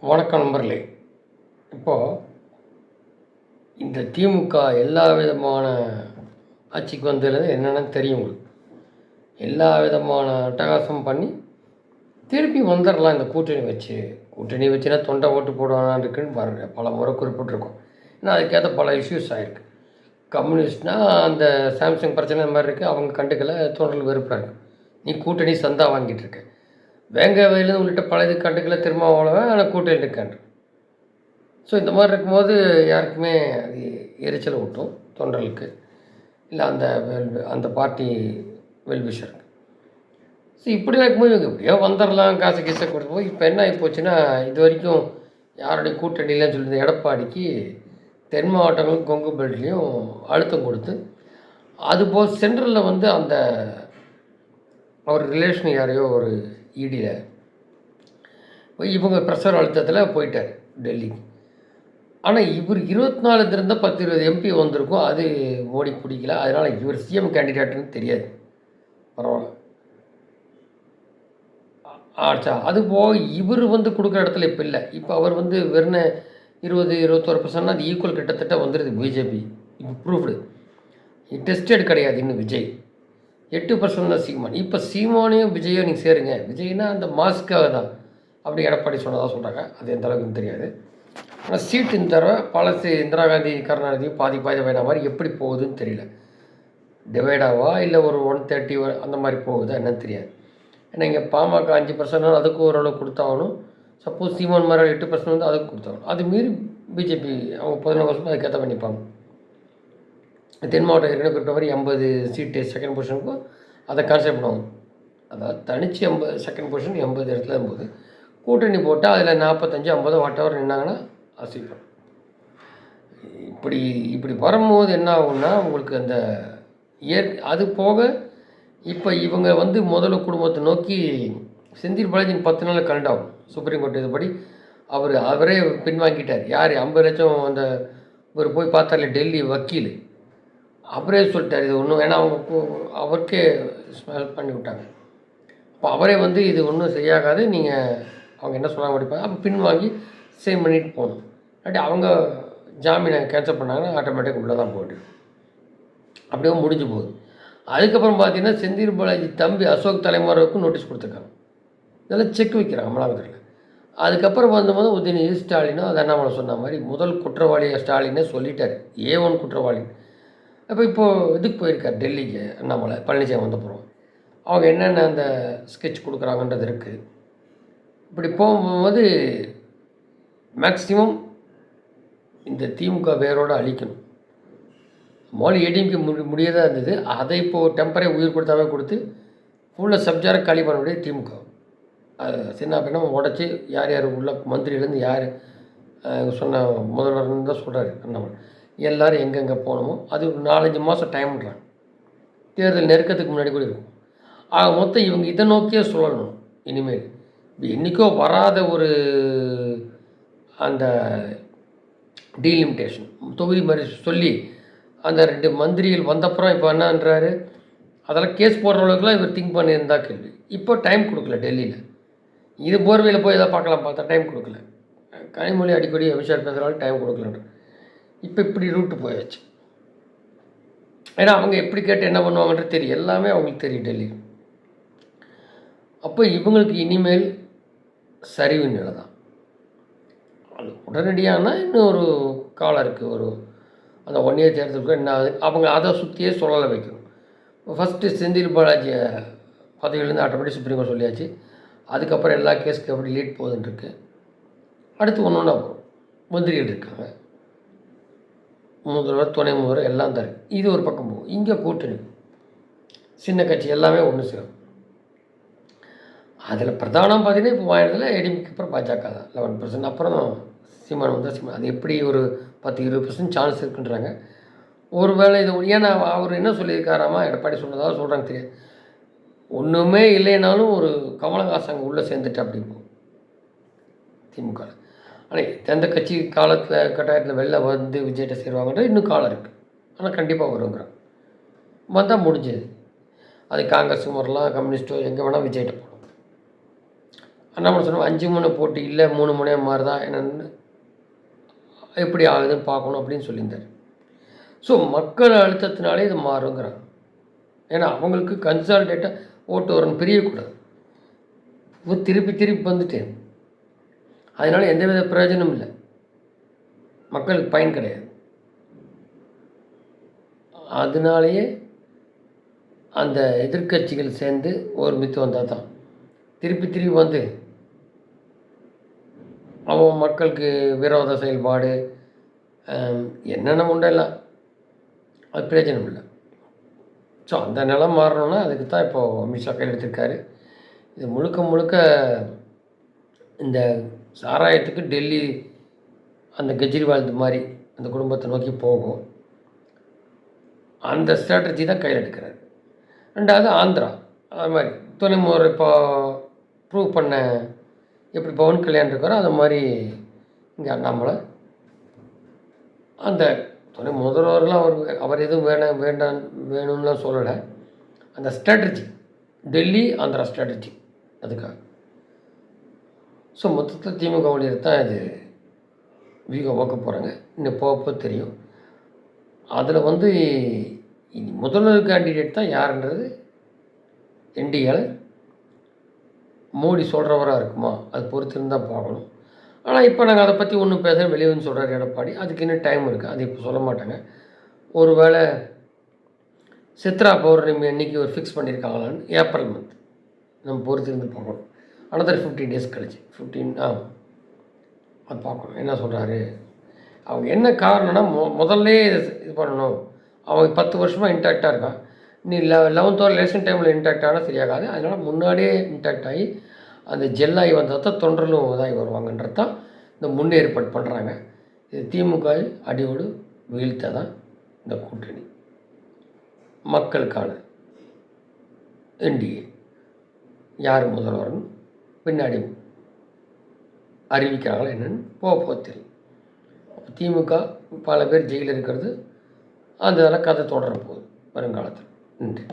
வணக்கம் நண்பர்களே. இப்போது இந்த திமுக எல்லா விதமான ஆட்சிக்கு வந்ததுலேருந்து என்னென்னு தெரியும் உங்களுக்கு. எல்லா விதமான அட்டகாசம் பண்ணி திருப்பி வந்துடலாம் இந்த கூட்டணி வச்சு. கூட்டணி வச்சுன்னா தொண்டை ஓட்டு போடுவானா இருக்குன்னு பாருங்கள் பல முறை குறிப்பிட்டிருக்கோம். ஏன்னா அதுக்கேற்ற பல இஷ்யூஸ் ஆகிருக்கு கம்யூனிஸ்ட்னால் அந்த சாம்சங் பிரச்சனை இந்த மாதிரி இருக்குது அவங்க கண்டுக்கல தொண்டர்கள் வெறுப்பாங்க நீ கூட்டணி சந்தா வாங்கிட்டு இருக்க. வேங்க வயலு உள்ளிட்ட பல இது திரும்ப திருமாவளவன் ஆனால் கூட்டணி இருக்கான் ஸோ இந்த மாதிரி இருக்கும்போது யாருக்குமே அது எரிச்சல் ஊட்டும் தொண்டர்களுக்கு. இல்லை அந்த வெல் அந்த பார்ட்டி வெல்விஷருக்கு ஸோ இப்படிலாம் இருக்கும்போது இவங்க எப்படியோ வந்துடலாம் காசு கீசை கொடுத்து போய் இப்போ என்ன ஆகி போச்சுன்னா இது வரைக்கும் யாருடைய கூட்டணியிலன்னு சொல்லி எடப்பாடிக்கு தென் மாவட்டங்களும் கொங்கு பெல்ட்லேயும் அழுத்தம் கொடுத்து அதுபோல் சென்ட்ரலில் வந்து அந்த அவர் ரிலேஷன் யாரையோ ஒரு இடியில். போய் இவங்க ப்ரெஷர் அழுத்தத்தில் போயிட்டார் டெல்லிக்கு ஆனால் இவர் இருபத்தி நாலு இருந்தால் பத்து இருபது எம்பி வந்திருக்கும். அது மோடி பிடிக்கல. அதனால் இவர் சிஎம் கேண்டிடேட்னு தெரியாது. பரவாயில்ல. ஆச்சா அது போக இவர் வந்து கொடுக்குற இடத்துல இப்போ இல்லை. இப்போ அவர் வந்து வெறும் இருபது இருபத்தோரு பர்சன்ட்னா அது ஈக்குவல் கிட்டத்தட்ட வந்துடுது பிஜேபி இப்போ ப்ரூஃப்டு டெஸ்டட் கிடையாது இன்னும் விஜய். எட்டு பர்சன்ட் தான் சீமான். இப்போ சீமானையும் விஜயும் நீங்கள் சேருங்க. விஜய்னா அந்த மாஸ்க்காக தான். அப்படி எடப்பாடி சொன்னதாக சொல்கிறாங்க அது எந்த அளவுக்கு தெரியாது. ஆனால் சீட்டு இந்த தடவை பழசு இந்திரா காந்தி கருணாநிதி பாதி பாதி வேணா மாதிரி எப்படி போகுதுன்னு தெரியல. டிவைடாவா இல்லை ஒரு ஒன் தேர்ட்டி அந்த மாதிரி போகுதா என்னன்னு தெரியாது. ஏன்னா இங்கே பாமக அஞ்சு பர்சன்ட் அதுக்கு ஓரளவு கொடுத்தாகணும். சப்போஸ் சீமான் மாதிரி எட்டு பர்சன்ட் வந்து அதுக்கு கொடுத்தாகணும். அது மீறி பிஜேபி அவங்க பதினொன்று வருஷம் அதுக்கேற்ற பண்ணிப்பாங்க. தென் மாவட்டம் ஏற்கனவே குறிப்பிட்ட மாதிரி எண்பது சீட்டு செகண்ட் பொசிஷனுக்கும் அதை கான்செப்ட் பண்ணுவாங்க. அதாவது தனிச்சு எண்பது செகண்ட் பொசிஷன் எண்பது இடத்துல போகுது. கூட்டணி போட்டால் அதில் நாற்பத்தஞ்சு ஐம்பது வாட் ஹவர் நின்னாங்கன்னா அசிப்பம் இப்படி இப்படி வரும்போது என்ன ஆகும்னா உங்களுக்கு அந்த இயற் அது போக இப்போ இவங்க வந்து முதல்ல குடும்பத்தை நோக்கி செந்தில் பாலாஜின் பத்து நாள் கரண்ட் ஆகும். சுப்ரீம் கோர்ட் இதுபடி அவர் அவரே பின்வாங்கிட்டார். யார்? ஐம்பது லட்சம் அந்த இவர் போய் பார்த்தார்ல டெல்லி வக்கீல். அவரே சொல்லிட்டார் இது ஒன்றும் ஏன்னா அவங்க அவருக்கே ஸ்மெல் பண்ணி விட்டாங்க. அப்போ அவரே வந்து இது ஒன்றும் சரியாகாது நீங்கள் அவங்க என்ன சொன்னாங்க படிப்பாங்க அப்போ பின்வாங்கி சேவ் பண்ணிட்டு போகணும் இல்லாட்டி அவங்க ஜாமீனை கேன்சல் பண்ணாங்கன்னா ஆட்டோமேட்டிக் உள்ளே தான் போய்ட்டு. அப்படியே முடிஞ்சு போகுது. அதுக்கப்புறம் பார்த்தீங்கன்னா செந்தில் பாலாஜி தம்பி அசோக் தலைமுறைக்கும் நோட்டீஸ் கொடுத்துருக்காங்க. இதெல்லாம் செக் வைக்கிறாங்க அமலாக்கத்தில் அதுக்கப்புறம் வந்தபோது உதயநிதி ஸ்டாலினும் அது அண்ணாமலை சொன்ன மாதிரி முதல் குற்றவாளியை ஸ்டாலினே சொல்லிட்டார். ஏ ஒன் குற்றவாளி. அப்போ இப்போது இதுக்கு போயிருக்கார் டெல்லிக்கு அண்ணாமலை பழனிசாமி போகிறோம் அவங்க என்னென்ன அந்த ஸ்கெட்ச் கொடுக்குறாங்கன்றது இருக்குது இப்படி போகும்போது மேக்ஸிமம் இந்த திமுக வேரோடு அழிக்கணும். மோலி ஏடிஎம்கே முடி முடியதாக இருந்தது. அதை இப்போது டெம்பரரி உயிர் கொடுத்தாவே கொடுத்து ஃபுல்லாக சப்ஜாரை காலி பண்ண முடியாது திமுக. அது சின்ன பின்னம் உடச்சி யார் யார் உள்ள மந்திரியிலேருந்து யார் சொன்ன முதல்வர்னு தான் சொல்கிறாரு அண்ணாமலை. எல்லோரும் எங்கெங்கே போகணுமோ அது ஒரு நாலஞ்சு மாதம் டைம்ன்றாங்க தேர்தல் நெருக்கத்துக்கு முன்னாடி கூட இருக்கும். ஆக மொத்தம் இவங்க இதை நோக்கியே சொல்லணும் இனிமேல் இப்போ என்றைக்கோ வராத ஒரு அந்த டீலிமிட்டேஷன் தொகுதி மாதிரி சொல்லி அந்த ரெண்டு மந்திரிகள் வந்தப்புறம் இப்போ என்னன்றாரு அதெல்லாம் கேஸ் போடுற அளவுக்குலாம் இவர் திங்க் பண்ணியிருந்தா கேள்வி. இப்போ டைம் கொடுக்கல டெல்லியில். இது போர்வையில் போய் எதாவது பார்க்கலாம் பார்த்தா டைம் கொடுக்கல. கனிமொழி அடிக்கடி அபிஷேக் பேசுகிறாலும் டைம் கொடுக்கலன்ற. இப்போ இப்படி ரூட்டு போயாச்சு. ஏன்னா அவங்க எப்படி கேட்டு என்ன பண்ணுவாங்கன்றது தெரியும் எல்லாமே அவங்களுக்கு தெரியும் டெல்லி. அப்போ இவங்களுக்கு இனிமேல் சரிவு நிலை தான் அது உடனடியான இன்னும் ஒரு காலம் இருக்குது ஒரு அந்த ஒன் இயர் தேர்தலுக்கு என்ன ஆகுது அவங்க அதை சுற்றியே சொல்லலை வைக்கணும். ஃபஸ்ட்டு செந்தில் பாலாஜியை பதவியிலேருந்து ஆட்டோமேட்டிக் சுப்ரீம் கோர்ட் சொல்லியாச்சு. அதுக்கப்புறம் எல்லா கேஸுக்கு எப்படி லீட் போகுதுன்னு இருக்கு. அடுத்து ஒன்று ஒன்றா போகும் மந்திரிகள் இருக்காங்க. முதல்வர் துணை முதல்வர் எல்லாம் தரு. இது ஒரு பக்கம் போகும். இங்கே கூட்டணி. சின்ன கட்சி எல்லாமே ஒன்று சேரும். அதில் பிரதானம் பார்த்தீங்கன்னா இப்போ வாங்கினதில் ஏடிஎம்கே அப்புறம் பாஜக தான். லெவன் பர்சன்ட் அப்புறம் சீமான் வந்தால் சீமான். அது எப்படி ஒரு பத்து இருபது பர்சன்ட் சான்ஸ் இருக்குன்றாங்க. ஒருவேளை இது ஏன்னா அவர் என்ன சொல்லியிருக்காராமா? எடப்பாடி சொன்னதாக சொல்கிறாங்க தெரியாது. ஒன்றுமே இல்லைனாலும் ஒரு கமலஹாசன் அங்கே உள்ளே சேர்ந்துட்டு அப்படி திமுக ஆனால் எந்த கட்சி காலத்தில் கட்டாயத்தில் வெளில வந்து விஜய்கிட்ட சேருவாங்கன்றது இன்னும் காலம் இருக்குது ஆனால் கண்டிப்பாக வருங்கிறான். வந்தால் முடிஞ்சது. அது காங்கிரஸ் வரலாம் கம்யூனிஸ்ட்டோ எங்கே வேணால் விஜய்கிட்ட போகலாம் அண்ணாமலை சொன்னால் அஞ்சு மூணு போட்டி இல்லை மூணு முனையாக மாறுதா என்னென்னு எப்படி ஆகுதுன்னு பார்க்கணும் அப்படின்னு சொல்லியிருந்தார். ஸோ மக்கள் அழுத்தத்தினாலே இது மாறுங்கிறாங்க ஏன்னா அவங்களுக்கு கன்சால்டேட்டாக ஓட்டு வரணும் பிரியக்கூடாது. இப்போ திருப்பி திருப்பி வந்துட்டேன். அதனால் எந்தவித பிரயோஜனமும் இல்லை. மக்களுக்கு பயன் கிடையாது. அதனாலேயே அந்த எதிர்க்கட்சிகள் சேர்ந்து ஒருமித்து வந்தால் தான். திருப்பி திருப்பி வந்து அவன் மக்களுக்கு விரோத செயல்பாடு என்னென்ன என்னென்ன உண்டெல்லாம் அது பிரயோஜனம் இல்லை. ஸோ அந்த நிலம் மாறணும்னா அதுக்கு தான் இப்போது அமித்ஷா கையில் எடுத்திருக்காரு இது முழுக்க முழுக்க இந்த சாராயத்துக்கு டெல்லி அந்த கெஜ்ரிவால் மாதிரி அந்த குடும்பத்தை நோக்கி போகும். அந்த ஸ்ட்ராட்டஜி தான் கையில் எடுக்கிறார். ரெண்டாவது ஆந்திரா. அது மாதிரி துணை இப்போ ப்ரூவ் பண்ண எப்படி பவன் கல்யாண் இருக்காரோ அது மாதிரி இங்கே அண்ணாமலை அந்த துணை முதல்வர்லாம் அவர் அவர் எதுவும் வேணாம் வேண்டாம் வேணும்லாம் சொல்லலை. அந்த ஸ்ட்ராட்டஜி டெல்லி ஆந்திரா ஸ்ட்ராட்டஜி அதுக்காக. ஸோ மொத்தத்தில் திமுக ஊழியர் தான் இது வியூகம் வகுக்க போகிறாங்க. இன்னும் போக போக தெரியும். அதில் வந்து இனி முதல்வர் கேண்டிடேட் தான் யாருன்றது என்டிஎல் மோடி சொல்கிறவராக இருக்குமா? அது பொறுத்திருந்தால் தான் பார்க்கணும். ஆனால் இப்போ நாங்கள் அதை பற்றி ஒன்றும் பேச வெளியே வந்து சொல்கிறார் எடப்பாடி. அதுக்கு இன்னும் டைம் இருக்குது. அது இப்போ சொல்ல மாட்டாங்க. ஒருவேளை சித்ரா பௌர்ணமி அன்னைக்கு ஒரு ஃபிக்ஸ் பண்ணியிருக்காங்களான்னு ஏப்ரல் மந்த் நம்ம பொறுத்திருந்து பார்க்கணும். அனதர் ஃபிஃப்டீன் டேஸ் கழிச்சு. ஃபிஃப்டீன் ஆ. அது பார்க்கணும். என்ன சொல்கிறாரு அவங்க என்ன காரணம்னா மொ முதல்ல இது இது பண்ணணும். அவங்க பத்து வருஷமாக இன்டாக்டாக இருக்கான் நீ லெ லெவன்த் ஒரு லெசன் டைமில் இன்டாக்ட் ஆனால் சரியாகாது. அதனால் முன்னாடியே இன்டாக்ட் ஆகி அந்த ஜெல்லாகி வந்தால் தான் தொண்டர்களும் இதாகி வருவாங்கன்றது தான் இந்த முன்னேற்பாடு பண்ணுறாங்க இது திமுக அடியோடு வீழ்த்த தான் இந்த கூட்டணி. மக்களுக்கான என்டிஏ யார் முதல்வர்னு? பின்னாடி அறிவிக்கிறாங்களா என்னென்னு போக போக தெரியும். திமுக பல பேர் ஜெயிலில் இருக்கிறது அந்த கதை தொடர போகுது வருங்காலத்தில். நன்றி.